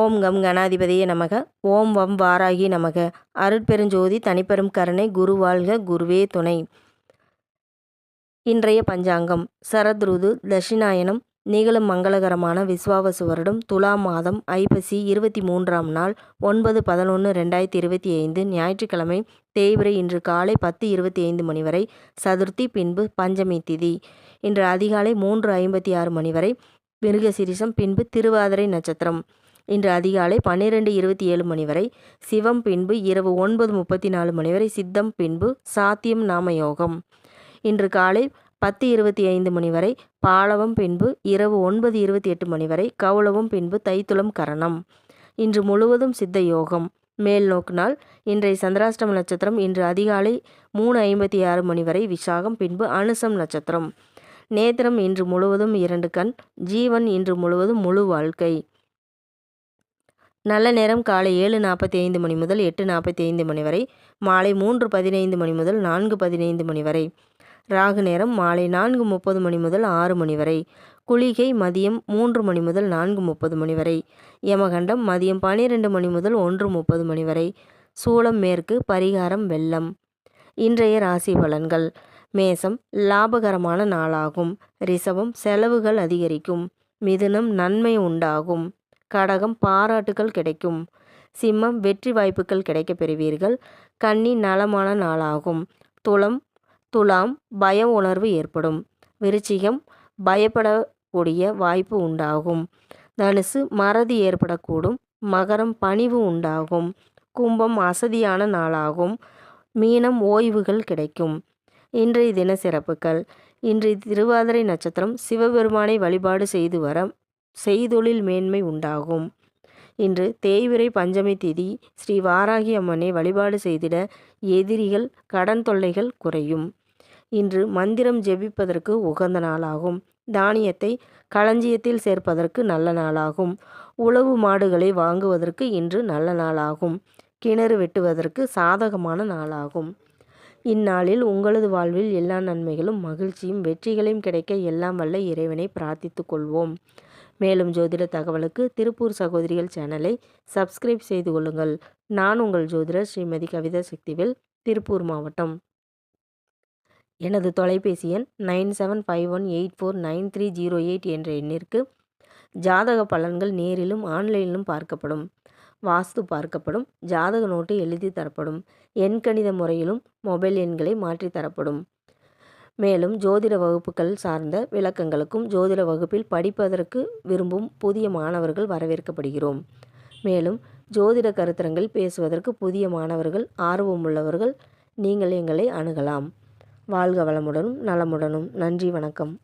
ஓம் come கணாதிபதியே நமக. ஓம் வம் வாராகி நமக. அருட்பெருஞ்சோதி தனிப்பெரும் கருணை குரு வாழ்க குருவே துணை. இன்றைய பஞ்சாங்கம். சரத்ருது தட்சிணாயனம். நிகழும் மங்களகரமான விஸ்வாவசு வருடம் துலா மாதம் ஐப்பசி இருபத்தி மூன்றாம் நாள் ஒன்பது பதினொன்று ரெண்டாயிரத்தி இருபத்தி ஐந்து ஞாயிற்றுக்கிழமை தேய்பிரை இன்று காலை பத்து இருபத்தி ஐந்து மணி வரை சதுர்த்தி பின்பு பஞ்சமி திதி. இன்று அதிகாலை மூன்று ஐம்பத்தி ஆறு மணி வரை மிருகசிரிசம் பின்பு திருவாதிரை நட்சத்திரம். இன்று அதிகாலை பன்னிரெண்டு இருபத்தி ஏழு மணி வரை சிவம் பின்பு இரவு ஒன்பது முப்பத்தி நாலு மணி வரை சித்தம் பின்பு சாத்தியம் நாம யோகம் இன்று காலை பத்து இருபத்தி ஐந்து மணி வரை பாலவம் பின்பு இரவு ஒன்பது இருபத்தி எட்டு மணி வரை கவுளவும் பின்பு தைத்துளம் கரணம். இன்று முழுவதும் சித்த யோகம். மேல் நோக்கினால் இன்றைய சந்திராஷ்டம நட்சத்திரம் இன்று அதிகாலை மூணு ஐம்பத்தி ஆறு மணி வரை விசாகம் பின்பு அனுசம் நட்சத்திரம். நேத்திரம் இன்று முழுவதும் இரண்டு கண் ஜீவன் இன்று முழுவதும் முழு வாழ்க்கை. நல்ல நேரம் காலை ஏழு நாற்பத்தி ஐந்து மணி முதல் எட்டு நாற்பத்தி ஐந்து மணி வரை மாலை மூன்று பதினைந்து மணி முதல் நான்கு பதினைந்து மணி வரை. ராகு நேரம் மாலை நான்கு முப்பது மணி முதல் ஆறு மணி வரை. குளிகை மதியம் மூன்று மணி முதல் நான்கு முப்பது மணி வரை. யமகண்டம் மதியம் பனிரெண்டு மணி முதல் ஒன்று முப்பது மணி வரை. சூளம் மேற்கு பரிகாரம் வெள்ளம். இன்றைய ராசி பலன்கள். மேசம் லாபகரமான நாளாகும். ரிசவம் செலவுகள் அதிகரிக்கும். மிதுனம் நன்மை உண்டாகும். கடகம் பாராட்டுகள் கிடைக்கும். சிம்மம் வெற்றி வாய்ப்புகள் கிடைக்கப் பெறுவீர்கள். கன்னி நலமான நாளாகும். துளம் துலாம் பய உணர்வு ஏற்படும். விருச்சிகம் பயப்படக்கூடிய வாய்ப்பு உண்டாகும். தனுசு மறதி ஏற்படக்கூடும். மகரம் பணிவு உண்டாகும். கும்பம் அசதியான நாளாகும். மீனம் ஓய்வுகள் கிடைக்கும். இன்றைய தின சிறப்புகள். இன்றைய திருவாதிரை நட்சத்திரம் சிவபெருமானை வழிபாடு செய்து வர செய்தொழில் மேன்மை உண்டாகும். இன்று தேய்விரை பஞ்சமி திதி ஸ்ரீ வாராகி அம்மனை வழிபாடு செய்திட எதிரிகள் கடன் தொல்லைகள் குறையும். இன்று மந்திரம் ஜெபிப்பதற்கு உகந்த நாளாகும். தானியத்தை களஞ்சியத்தில் சேர்ப்பதற்கு நல்ல நாளாகும். உழவு மாடுகளை வாங்குவதற்கு இன்று நல்ல நாளாகும். கிணறு வெட்டுவதற்கு சாதகமான நாளாகும். இந்நாளில் உங்களது வாழ்வில் எல்லா நன்மைகளும் மகிழ்ச்சியும் வெற்றிகளையும் கிடைக்க எல்லாம் வல்ல இறைவனை பிரார்த்தித்துக் கொள்வோம். மேலும் ஜோதிட தகவலுக்கு திருப்பூர் சகோதரிகள் சேனலை சப்ஸ்கிரைப் செய்து கொள்ளுங்கள். நான் உங்கள் ஜோதிடர் ஸ்ரீமதி கவிதா சக்திவேல் திருப்பூர் மாவட்டம். எனது தொலைபேசி எண் nine seven five one eight four nine three zero eight என்ற எண்ணிற்கு ஜாதக பலன்கள் நேரிலும் ஆன்லைனிலும் பார்க்கப்படும். வாஸ்து பார்க்கப்படும். ஜாதக நோட்டு எழுதி தரப்படும். எண்கணித முறையிலும் மொபைல் எண்களை மாற்றி தரப்படும். மேலும் ஜோதிட வகுப்புகள் சார்ந்த விளக்கங்களுக்கும் ஜோதிட வகுப்பில் படிப்பதற்கு விரும்பும் புதிய மாணவர்கள் வரவேற்கப்படுகிறோம். மேலும் ஜோதிட கருத்தரங்கில் பேசுவதற்கு புதிய மாணவர்கள் ஆர்வமுள்ளவர்கள் நீங்கள் எங்களை அணுகலாம். வாழ்க வளமுடனும் நலமுடனும். நன்றி வணக்கம்.